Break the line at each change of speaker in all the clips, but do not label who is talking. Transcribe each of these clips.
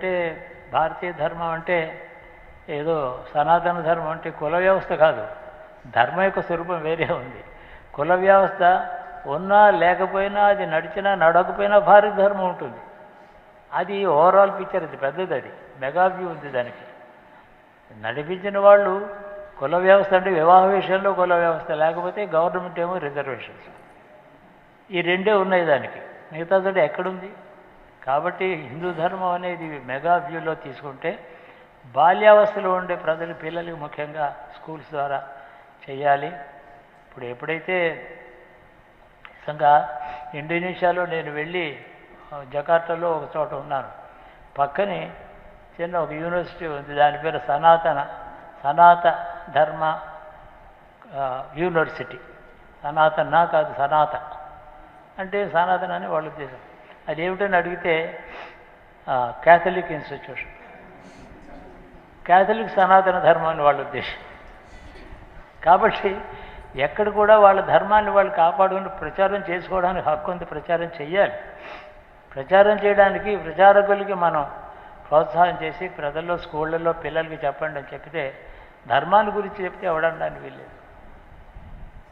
అంటే భారతీయ ధర్మం అంటే ఏదో సనాతన ధర్మం అంటే కుల వ్యవస్థ కాదు. ధర్మం యొక్క స్వరూపం వేరే ఉంది. కుల వ్యవస్థ ఉన్నా లేకపోయినా అది నడిచినా నడకపోయినా భారత ధర్మం ఉంటుంది. అది ఓవరాల్ పిక్చర్ అది పెద్దది అది. మెగా వ్యూ ఉంది దానికి. నడిపించిన వాళ్ళు కుల వ్యవస్థ అంటే వివాహ విషయంలో కుల వ్యవస్థ లేకపోతే గవర్నమెంట్ ఏమో రిజర్వేషన్స్ ఈ రెండే ఉన్నాయి దానికి. మిగతాదంటే ఎక్కడుంది? కాబట్టి హిందూ ధర్మం అనేది మెగా వ్యూలో తీసుకుంటే బాల్యావస్థలో ఉండే ప్రజలు పిల్లలకి ముఖ్యంగా స్కూల్స్ ద్వారా చేయాలి. ఇప్పుడు ఎప్పుడైతే నిజంగా ఇండోనేషియాలో నేను వెళ్ళి జకార్తాలో ఒక చోట ఉన్నాను. పక్కనే చిన్న ఒక యూనివర్సిటీ ఉంది. దాని పేరు సనాతన సనాత ధర్మ యూనివర్సిటీ. సనాతన కాదు సనాత. అంటే సనాతన అని వాళ్ళు చేశారు. అదేమిటని అడిగితే క్యాథలిక్ ఇన్స్టిట్యూషన్ క్యాథలిక్ సనాతన ధర్మాన్ని వాళ్ళ ఉద్దేశం కాబట్టి ఎక్కడ కూడా వాళ్ళ ధర్మాన్ని వాళ్ళు కాపాడుకుని ప్రచారం చేసుకోవడానికి హక్కు ఉంది ప్రచారం చేయాలి ప్రచారం చేయడానికి ప్రచారకులకి మనం ప్రోత్సాహం చేసి ప్రజల్లో స్కూళ్ళల్లో పిల్లలకి చెప్పండి అని చెప్తే ధర్మాన్ని గురించి చెప్తే ఎవడనడానికి వీల్లేదు.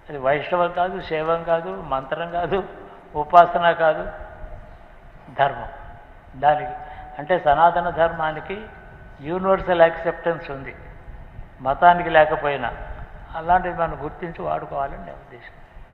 అది వైష్ణవం కాదు శైవం కాదు మంత్రం కాదు ఉపాసన కాదు. ధర్మం. దానికి అంటే సనాతన ధర్మానికి యూనివర్సల్ యాక్సెప్టెన్స్ ఉంది. మతానికి లేకపోయినా అలాంటివి మనం గుర్తించి వాడుకోవాలని నా ఉద్దేశం.